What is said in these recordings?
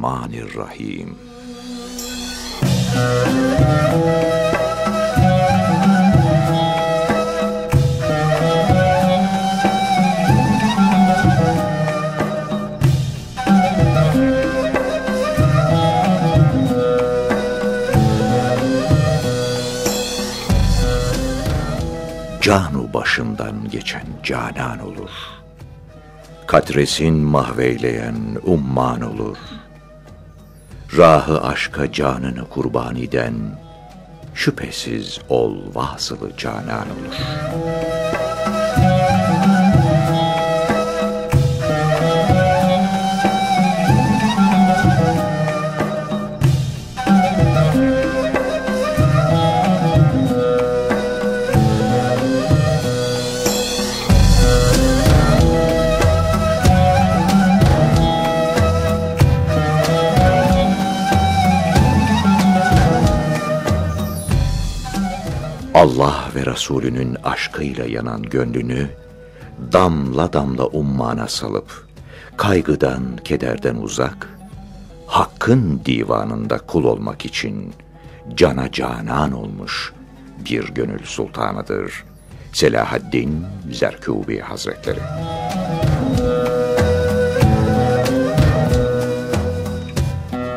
Bismillahirrahmanirrahim. Canu başından geçen canan olur. Katresin mahveyleyen umman olur. Rahı aşka canını kurban eden, şüphesiz ol vasılı canan olur. Ve Resulünün aşkıyla yanan gönlünü damla damla ummana salıp kaygıdan, kederden uzak, Hakk'ın divanında kul olmak için cana canan olmuş bir gönül sultanıdır Selahaddin Zerkubi Hazretleri.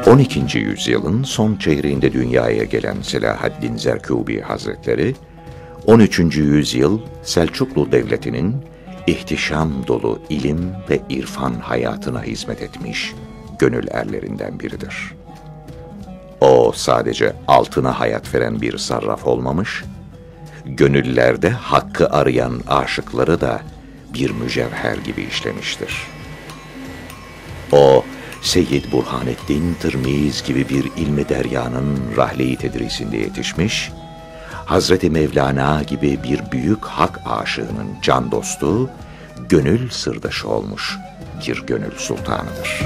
12. yüzyılın son çeyreğinde dünyaya gelen Selahaddin Zerkubi Hazretleri, 13. yüzyıl Selçuklu Devleti'nin ihtişam dolu ilim ve irfan hayatına hizmet etmiş gönül erlerinden biridir. O sadece altına hayat veren bir sarraf olmamış, gönüllerde hakkı arayan aşıkları da bir mücevher gibi işlemiştir. O, Seyyid Burhanettin Tırmiz gibi bir ilmi deryanın rahleyi tedrisinde yetişmiş, Hazreti Mevlana gibi bir büyük hak aşığının can dostu, gönül sırdaşı olmuş bir gönül sultanıdır.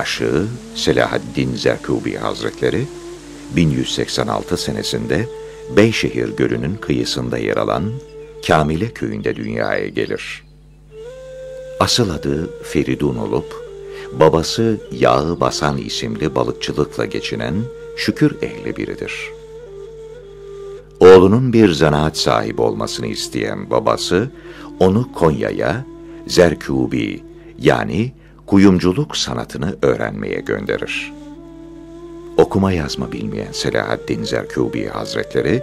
Aşığı Selahaddin Zerkubi Hazretleri 1186 senesinde Beyşehir Gölü'nün kıyısında yer alan Kamile köyünde dünyaya gelir. Asıl adı Feridun olup, babası Yağı Basan isimli balıkçılıkla geçinen şükür ehli biridir. Oğlunun bir zanaat sahibi olmasını isteyen babası, onu Konya'ya Zerkubi yani kuyumculuk sanatını öğrenmeye gönderir. Okuma yazma bilmeyen Selahaddin Zerkubi Hazretleri,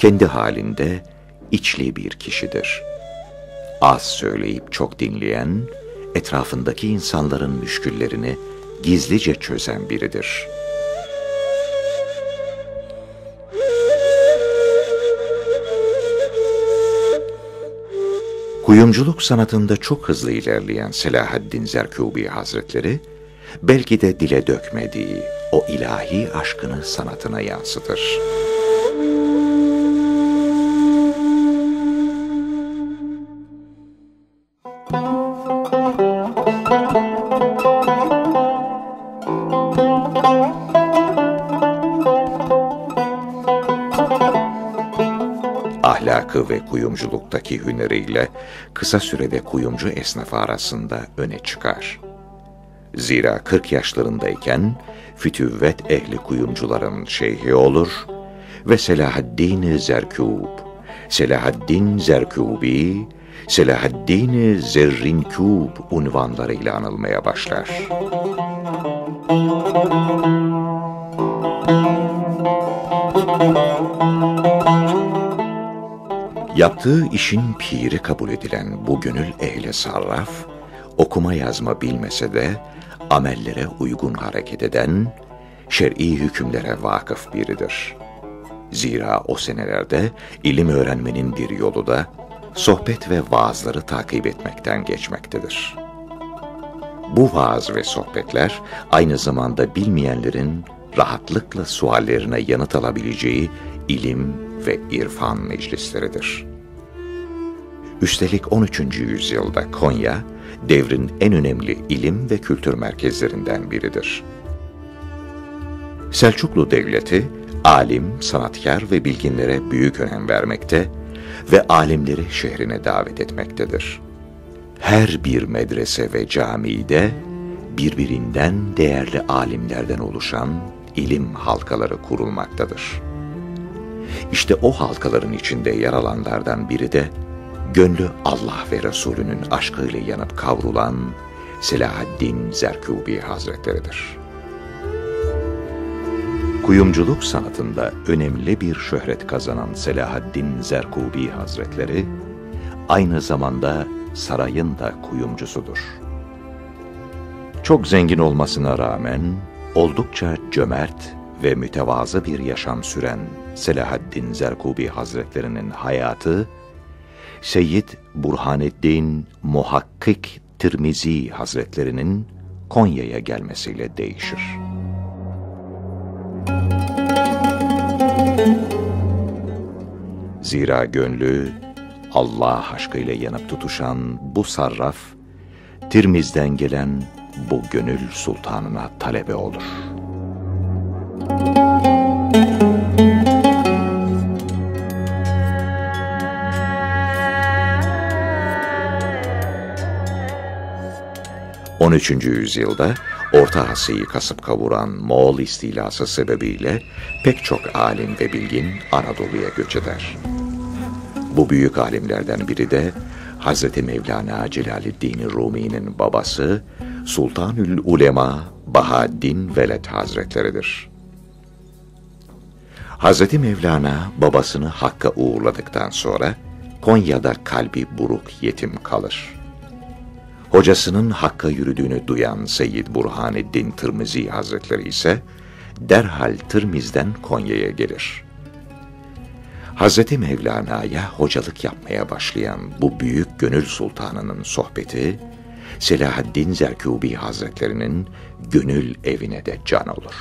kendi halinde içli bir kişidir. Az söyleyip çok dinleyen, etrafındaki insanların müşküllerini gizlice çözen biridir.'' Kuyumculuk sanatında çok hızlı ilerleyen Selahaddin Zerkubi Hazretleri, belki de dile dökmediği o ilahi aşkını sanatına yansıtır. Ve kuyumculuktaki hüneriyle kısa sürede kuyumcu esnafı arasında öne çıkar. Zira 40 yaşlarındayken fütüvvet ehli kuyumcuların şeyhi olur ve Selahaddin Zerkub, Selahaddin Zerkubi, Selahaddin Zerrinkub unvanlarıyla anılmaya başlar. Yaptığı işin piri kabul edilen bu gönül ehli sarraf, okuma yazma bilmese de amellere uygun hareket eden, şer'i hükümlere vakıf biridir. Zira o senelerde ilim öğrenmenin bir yolu da sohbet ve vaazları takip etmekten geçmektedir. Bu vaaz ve sohbetler aynı zamanda bilmeyenlerin rahatlıkla suallerine yanıt alabileceği ilim ve irfan meclisleridir. Üstelik 13. yüzyılda Konya, devrin en önemli ilim ve kültür merkezlerinden biridir. Selçuklu Devleti, alim, sanatkar ve bilginlere büyük önem vermekte ve alimleri şehrine davet etmektedir. Her bir medrese ve camide birbirinden değerli alimlerden oluşan ilim halkaları kurulmaktadır. İşte o halkaların içinde yer alanlardan biri de gönlü Allah ve Resulünün aşkıyla yanıp kavrulan Selahaddin Zerkubi Hazretleridir. Kuyumculuk sanatında önemli bir şöhret kazanan Selahaddin Zerkubi Hazretleri, aynı zamanda sarayın da kuyumcusudur. Çok zengin olmasına rağmen oldukça cömert ve mütevazı bir yaşam süren Selahaddin Zerkubi Hazretlerinin hayatı, Seyyid Burhaneddin Muhakkik Tirmizi Hazretlerinin Konya'ya gelmesiyle değişir. Zira gönlü Allah aşkıyla yanıp tutuşan bu sarraf, Tirmiz'den gelen bu gönül sultanına talebe olur. On üçüncü yüzyılda Orta Asya'yı kasıp kavuran Moğol istilası sebebiyle pek çok alim ve bilgin Anadolu'ya göç eder. Bu büyük alimlerden biri de Hz. Mevlana Celaleddin Rumi'nin babası Sultanül Ulema Bahaddin Veled Hazretleridir. Hz. Mevlana babasını Hakk'a uğurladıktan sonra Konya'da kalbi buruk yetim kalır. Hocasının Hakk'a yürüdüğünü duyan Seyyid Burhaneddin Tırmizi Hazretleri ise derhal Tırmiz'den Konya'ya gelir. Hz. Mevlana'ya hocalık yapmaya başlayan bu büyük gönül sultanının sohbeti, Selahaddin Zerkubi Hazretlerinin gönül evine de can olur.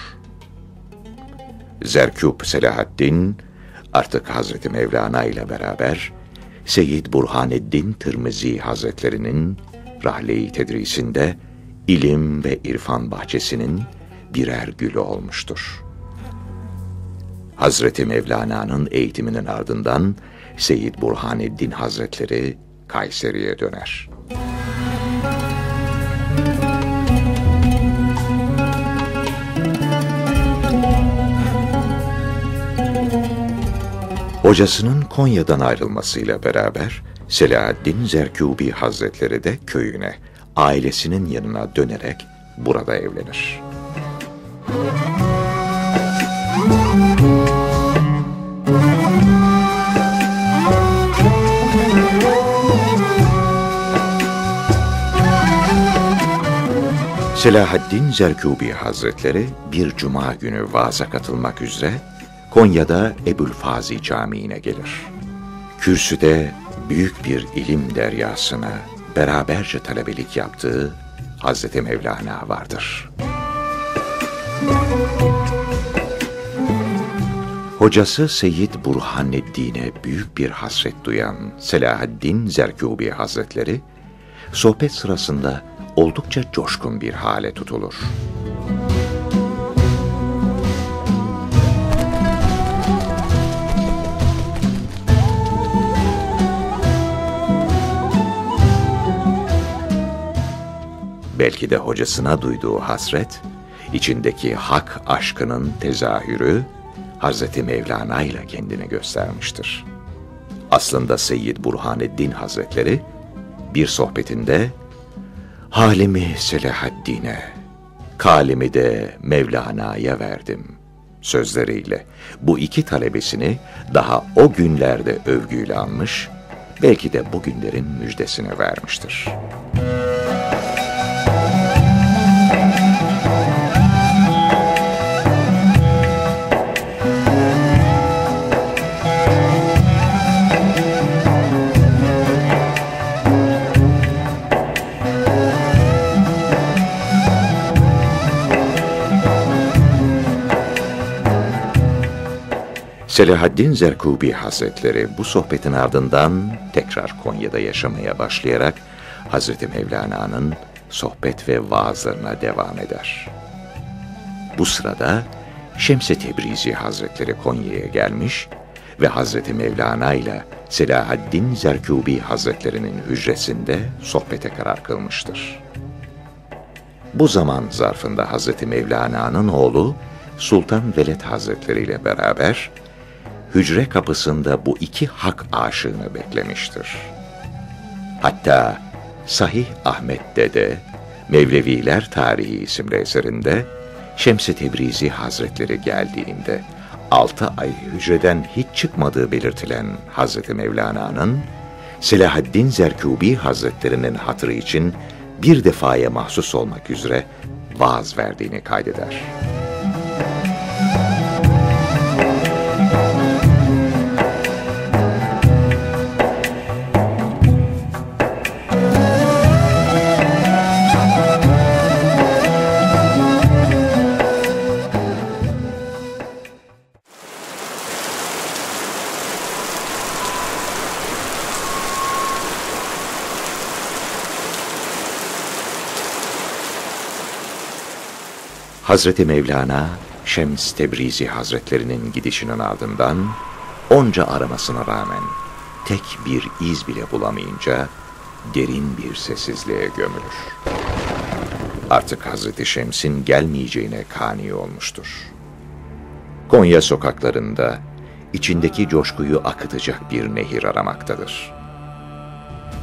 Zerkub Selahaddin artık Hazreti Mevlana ile beraber Seyyid Burhaneddin Tirmizi Hazretlerinin rahle-i tedrisinde ilim ve irfan bahçesinin birer gülü olmuştur. Hazreti Mevlana'nın eğitiminin ardından Seyyid Burhaneddin Hazretleri Kayseri'ye döner. Hocasının Konya'dan ayrılmasıyla beraber Selahaddin Zerkubi Hazretleri de köyüne, ailesinin yanına dönerek burada evlenir. Selahaddin Zerkubi Hazretleri bir cuma günü vaaza katılmak üzere Konya'da Ebulfazi Camii'ne gelir. Kürsüde büyük bir ilim deryasına beraberce talebelik yaptığı Hazreti Mevlana vardır. Hocası Seyyid Burhaneddin'e büyük bir hasret duyan Selahaddin Zerkubi Hazretleri, sohbet sırasında oldukça coşkun bir hale tutulur. Belki de hocasına duyduğu hasret, içindeki hak aşkının tezahürü, Hz. Mevlana ile kendini göstermiştir. Aslında Seyyid Burhaneddin Hazretleri, bir sohbetinde, Halimi Selahaddin'e, kalimi de Mevlana'ya verdim sözleriyle bu iki talebesini daha o günlerde övgüyle anmış, belki de bugünlerin müjdesini vermiştir. Selahaddin Zerkubi Hazretleri bu sohbetin ardından tekrar Konya'da yaşamaya başlayarak Hazreti Mevlana'nın sohbet ve vaazlarına devam eder. Bu sırada Şems-i Tebrizi Hazretleri Konya'ya gelmiş ve Hazreti Mevlana ile Selahaddin Zerkubi Hazretlerinin hücresinde sohbete karar kılmıştır. Bu zaman zarfında Hazreti Mevlana'nın oğlu Sultan Veled Hazretleri ile beraber hücre kapısında bu iki hak aşığını beklemiştir. Hatta Sahih Ahmet Dede, Mevleviler Tarihi isimli eserinde Şems-i Tebrizi Hazretleri geldiğinde altı ay hücreden hiç çıkmadığı belirtilen Hazreti Mevlana'nın Selahaddin Zerkubi Hazretlerinin hatırı için bir defaya mahsus olmak üzere vaaz verdiğini kaydeder. Hazreti Mevlana, Şems Tebrizi Hazretlerinin gidişinin ardından onca aramasına rağmen tek bir iz bile bulamayınca derin bir sessizliğe gömülür. Artık Hazreti Şems'in gelmeyeceğine kani olmuştur. Konya sokaklarında içindeki coşkuyu akıtacak bir nehir aramaktadır.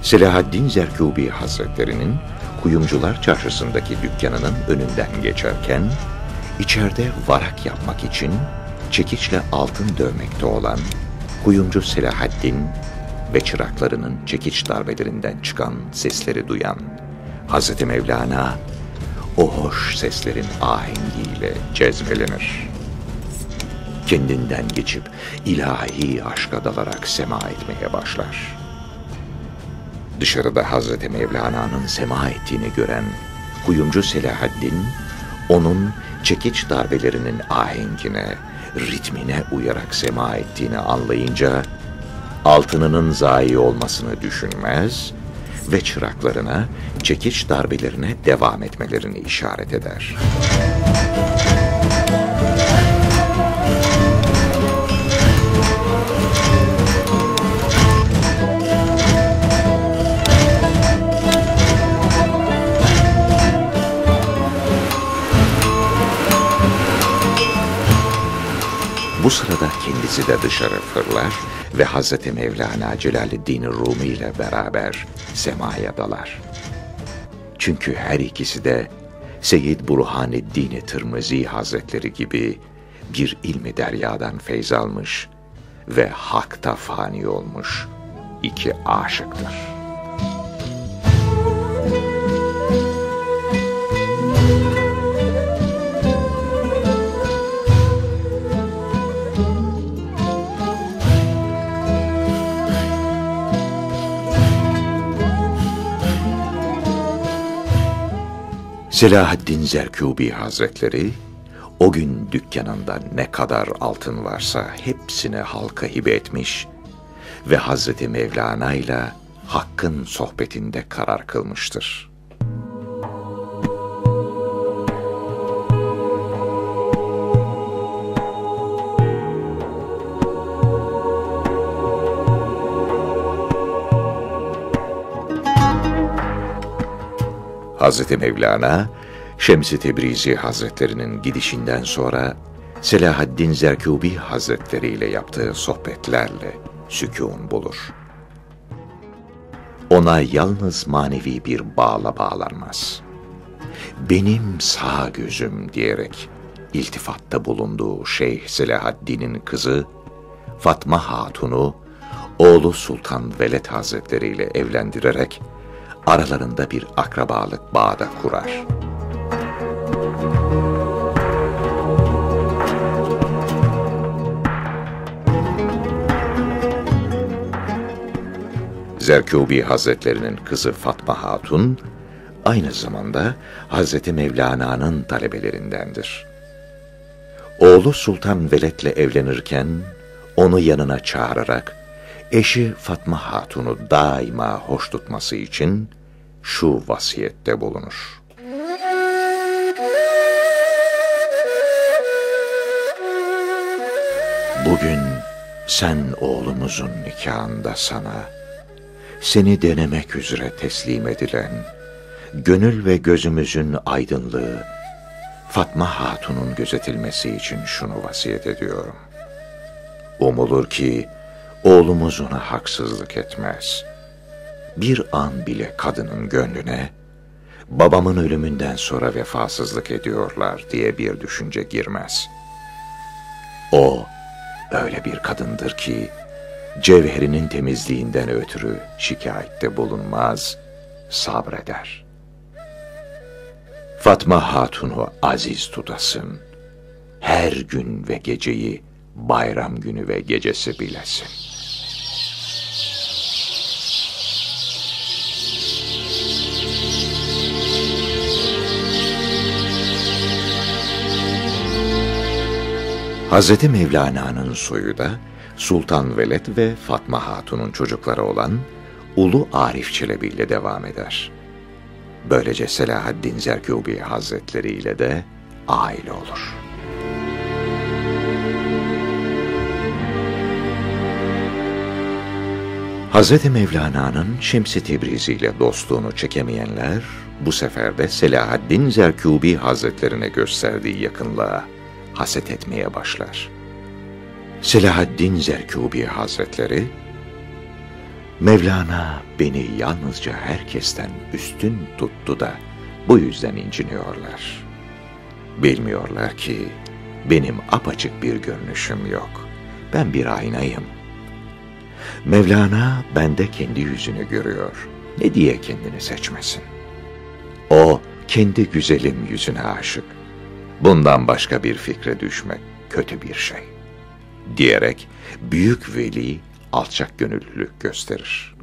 Selahaddin Zerkubi Hazretlerinin Kuyumcular Çarşısı'ndaki dükkanının önünden geçerken, içeride varak yapmak için çekiçle altın dövmekte olan kuyumcu Selahaddin ve çıraklarının çekiç darbelerinden çıkan sesleri duyan Hz. Mevlana, o hoş seslerin ahengiyle cezbelenir. Kendinden geçip ilahi aşka dalarak sema etmeye başlar.'' Dışarıda Hazreti Mevlana'nın sema ettiğini gören kuyumcu Selahaddin, onun çekiç darbelerinin ahengine, ritmine uyarak sema ettiğini anlayınca, altınının zayi olmasını düşünmez ve çıraklarına çekiç darbelerine devam etmelerini işaret eder.'' Bu sırada kendisi de dışarı fırlar ve Hz. Mevlana Celaleddin Rumi ile beraber semaya dalar. Çünkü her ikisi de Seyyid Burhaneddin Tırmızi Hazretleri gibi bir ilmi deryadan feyz almış ve hakta fani olmuş iki aşıktır.'' Selahaddin Zerkubi Hazretleri, o gün dükkanında ne kadar altın varsa hepsini halka hibe etmiş ve Hazreti Mevlana ile Hakk'ın sohbetinde karar kılmıştır.'' Hazreti Mevlana, Şems-i Tebrizi Hazretlerinin gidişinden sonra Selahaddin Zerkubi Hazretleri ile yaptığı sohbetlerle sükun bulur. Ona yalnız manevi bir bağla bağlanmaz. Benim sağ gözüm diyerek iltifatta bulunduğu Şeyh Selahaddin'in kızı Fatma Hatun'u oğlu Sultan Veled Hazretleri ile evlendirerek aralarında bir akrabalık bağı da kurar. Zerkubi Hazretlerinin kızı Fatma Hatun, aynı zamanda Hazreti Mevlana'nın talebelerindendir. Oğlu Sultan Veled'le evlenirken, onu yanına çağırarak eşi Fatma Hatun'u daima hoş tutması için şu vasiyette bulunur. Bugün sen oğlumuzun nikahında sana, seni denemek üzere teslim edilen, gönül ve gözümüzün aydınlığı, Fatma Hatun'un gözetilmesi için şunu vasiyet ediyorum. Umulur ki oğlumuz ona haksızlık etmez. Bir an bile kadının gönlüne, babamın ölümünden sonra vefasızlık ediyorlar diye bir düşünce girmez. O, öyle bir kadındır ki, cevherinin temizliğinden ötürü şikayette bulunmaz, sabreder. Fatma Hatun'u aziz tutasın, her gün ve geceyi bayram günü ve gecesi bilesin. Hz. Mevlana'nın soyu da Sultan Veled ve Fatma Hatun'un çocukları olan Ulu Arif Çelebi ile devam eder. Böylece Selahaddin Zerkubi Hazretleri ile de aile olur. Hz. Mevlana'nın Şems-i Tebrizi ile dostluğunu çekemeyenler, bu sefer de Selahaddin Zerkubi Hazretlerine gösterdiği yakınlığa haset etmeye başlar. Selahaddin Zerkubi Hazretleri, Mevlana beni yalnızca herkesten üstün tuttu da bu yüzden inciniyorlar. Bilmiyorlar ki benim apaçık bir görünüşüm yok. Ben bir aynayım. Mevlana bende kendi yüzünü görüyor. Ne diye kendini seçmesin? O kendi güzelim yüzüne aşık. Bundan başka bir fikre düşmek kötü bir şey. Diyerek büyük veli alçak gönüllülük gösterir.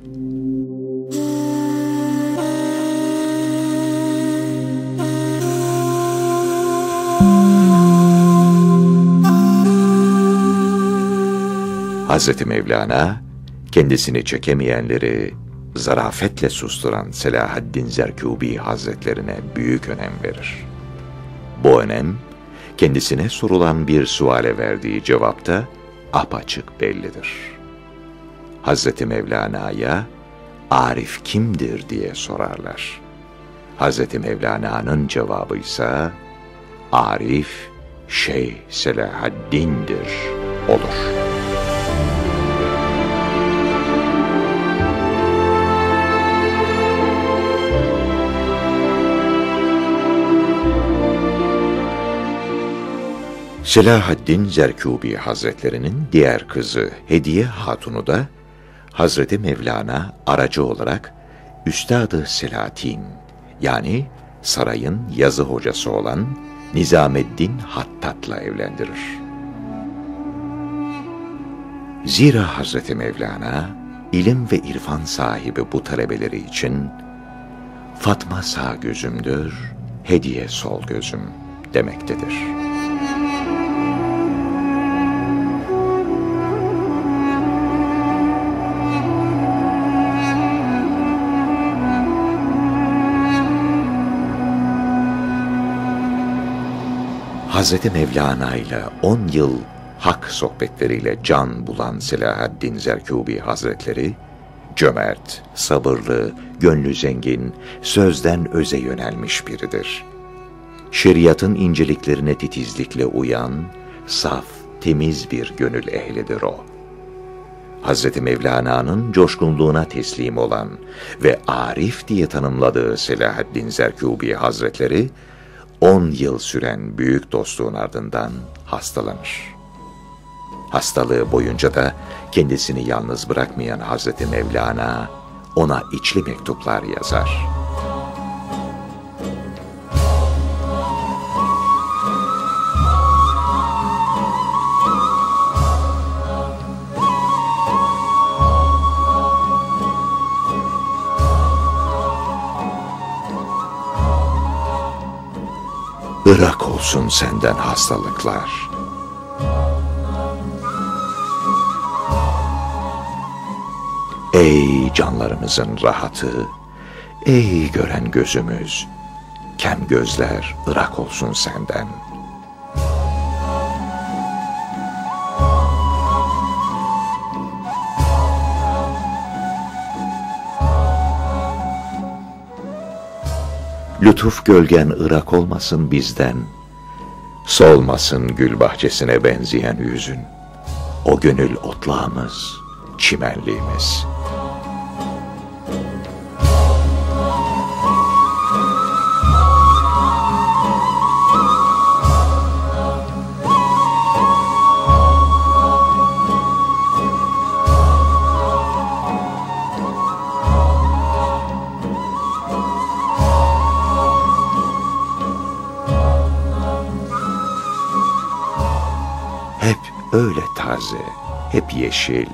Hz. Mevlana, kendisini çekemeyenleri zarafetle susturan Selahaddin Zerkubi Hazretlerine büyük önem verir. Bu önem, kendisine sorulan bir suale verdiği cevapta apaçık bellidir. Hazreti Mevlana'ya Arif kimdir diye sorarlar. Hazreti Mevlana'nın cevabı ise Arif Şeyh Selahaddin'dir olur. Selahaddin Zerkubi Hazretlerinin diğer kızı Hediye Hatun'u da Hazreti Mevlana aracı olarak Üstadı Selatin yani sarayın yazı hocası olan Nizameddin Hattat'la evlendirir. Zira Hazreti Mevlana ilim ve irfan sahibi bu talebeleri için Fatma sağ gözümdür, hediye sol gözüm demektedir.'' Hz. Mevlana ile 10 yıl hak sohbetleriyle can bulan Selahaddin Zerkubi Hazretleri, cömert, sabırlı, gönlü zengin, sözden öze yönelmiş biridir. Şeriatın inceliklerine titizlikle uyan, saf, temiz bir gönül ehlidir o. Hz. Mevlana'nın coşkunluğuna teslim olan ve Arif diye tanımladığı Selahaddin Zerkubi Hazretleri, 10 yıl süren büyük dostluğun ardından hastalanır. Hastalığı boyunca da kendisini yalnız bırakmayan Hazreti Mevlana ona içli mektuplar yazar. olsun senden hastalıklar. Ey canlarımızın rahatı, ey gören gözümüz, kem gözler ırak olsun senden. Lütuf gölgen ırak olmasın bizden.'' Solmasın gül bahçesine benzeyen yüzün, o gönül otlağımız, çimenliğimiz.'' Öyle taze, hep yeşil.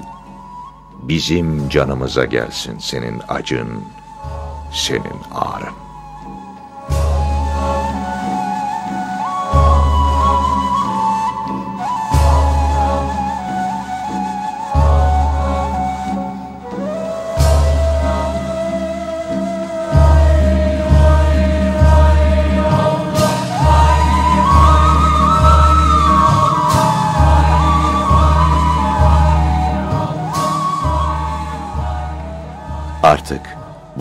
Bizim canımıza gelsin senin acın, senin ağrın.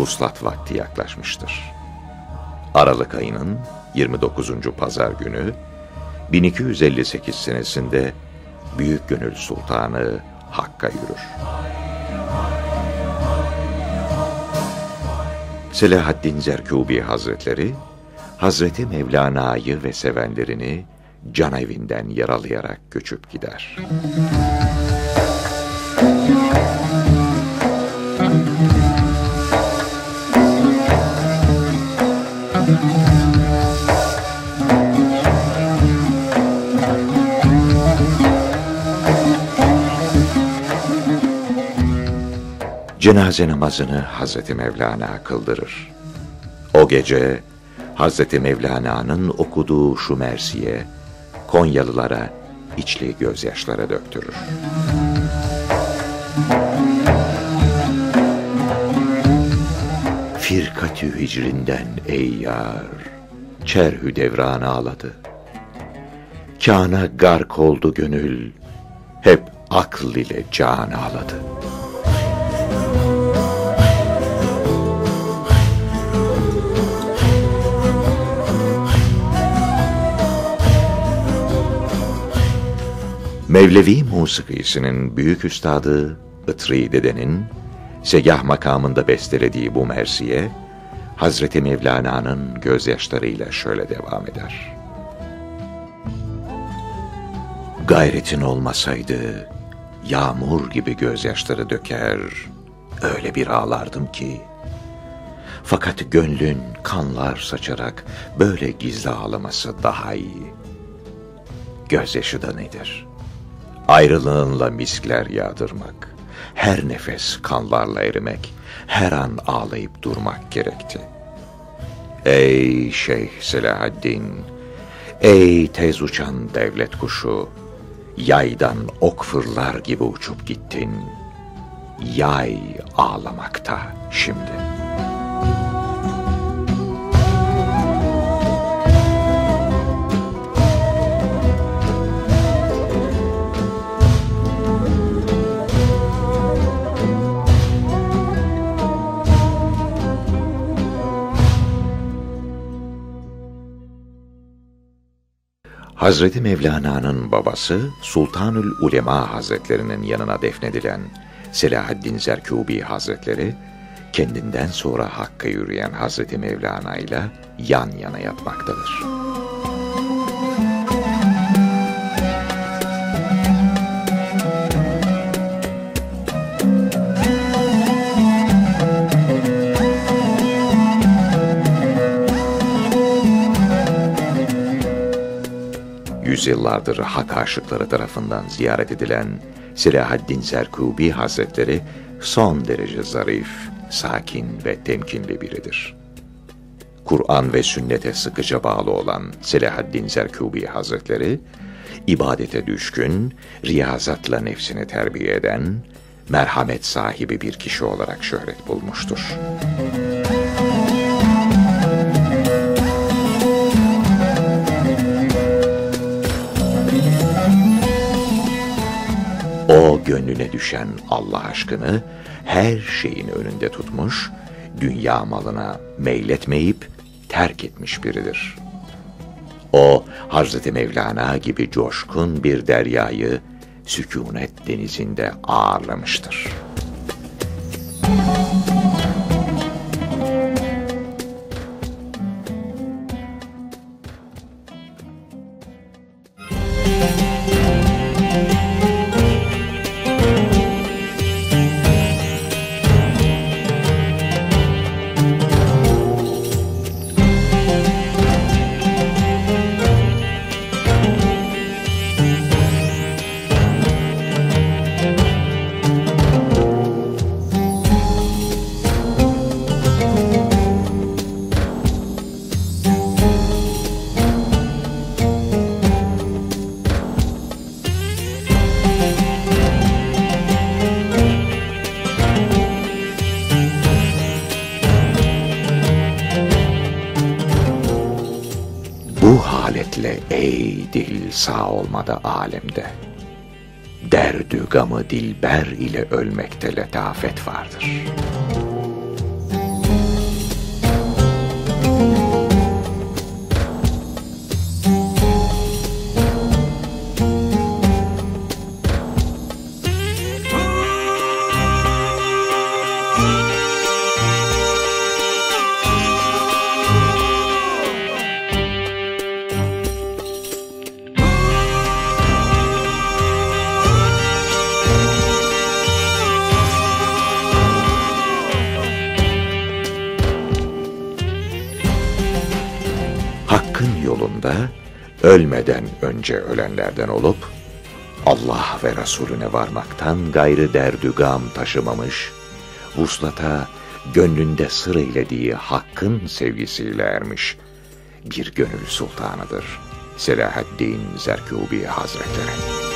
Buslat vakti yaklaşmıştır. Aralık ayının 29. pazar günü 1258 senesinde Büyük Gönül Sultanı Hakk'a yürür. Selahaddin Zerkubi Hazretleri, Hazreti Mevlana'yı ve sevenlerini can evinden yaralayarak göçüp gider. Cenaze namazını Hazreti Mevlana kıldırır. O gece Hazreti Mevlana'nın okuduğu şu mersiye Konyalılara içli gözyaşlara döktürür. Firkatü hicrinden ey yar, çerhü devran ağladı. Kana gark oldu gönül, hep akl ile can ağladı.'' Mevlevi musikisinin büyük üstadı Itri Dede'nin segah makamında bestelediği bu mersiye, Hazreti Mevlana'nın gözyaşlarıyla şöyle devam eder. Gayretin olmasaydı, yağmur gibi gözyaşları döker, öyle bir ağlardım ki, fakat gönlün kanlar saçarak böyle gizli ağlaması daha iyi. Gözyaşı da nedir?'' Ayrılığınla miskler yağdırmak, her nefes kanlarla erimek, her an ağlayıp durmak gerekti. Ey Şeyh Selahaddin, ey tez uçan devlet kuşu, yaydan ok fırlar gibi uçup gittin. Yay ağlamakta şimdi.'' Hazreti Mevlana'nın babası Sultanül Ulema Hazretlerinin yanına defnedilen Selahaddin Zerkubi Hazretleri, kendinden sonra Hakk'a yürüyen Hazreti Mevlana ile yan yana yatmaktadır. Yüzyıllardır hak aşıkları tarafından ziyaret edilen Selahaddin Zerkubi Hazretleri son derece zarif, sakin ve temkinli biridir. Kur'an ve sünnete sıkıca bağlı olan Selahaddin Zerkubi Hazretleri, ibadete düşkün, riyazatla nefsini terbiye eden, merhamet sahibi bir kişi olarak şöhret bulmuştur. Gönlüne düşen Allah aşkını her şeyin önünde tutmuş, dünya malına meyletmeyip terk etmiş biridir. O Hazreti Mevlana gibi coşkun bir deryayı sükunet denizinde ağırlamıştır. Bu sağ olmadı alemde. Derdü gamı dilber ile ölmekte letafet vardır. Ölmeden önce ölenlerden olup Allah ve Resulüne varmaktan gayrı derdü gam taşımamış, vuslata gönlünde sır eylediği hakkın sevgisiyle ermiş bir gönül sultanıdır Selahaddin Zerkubi Hazretleri.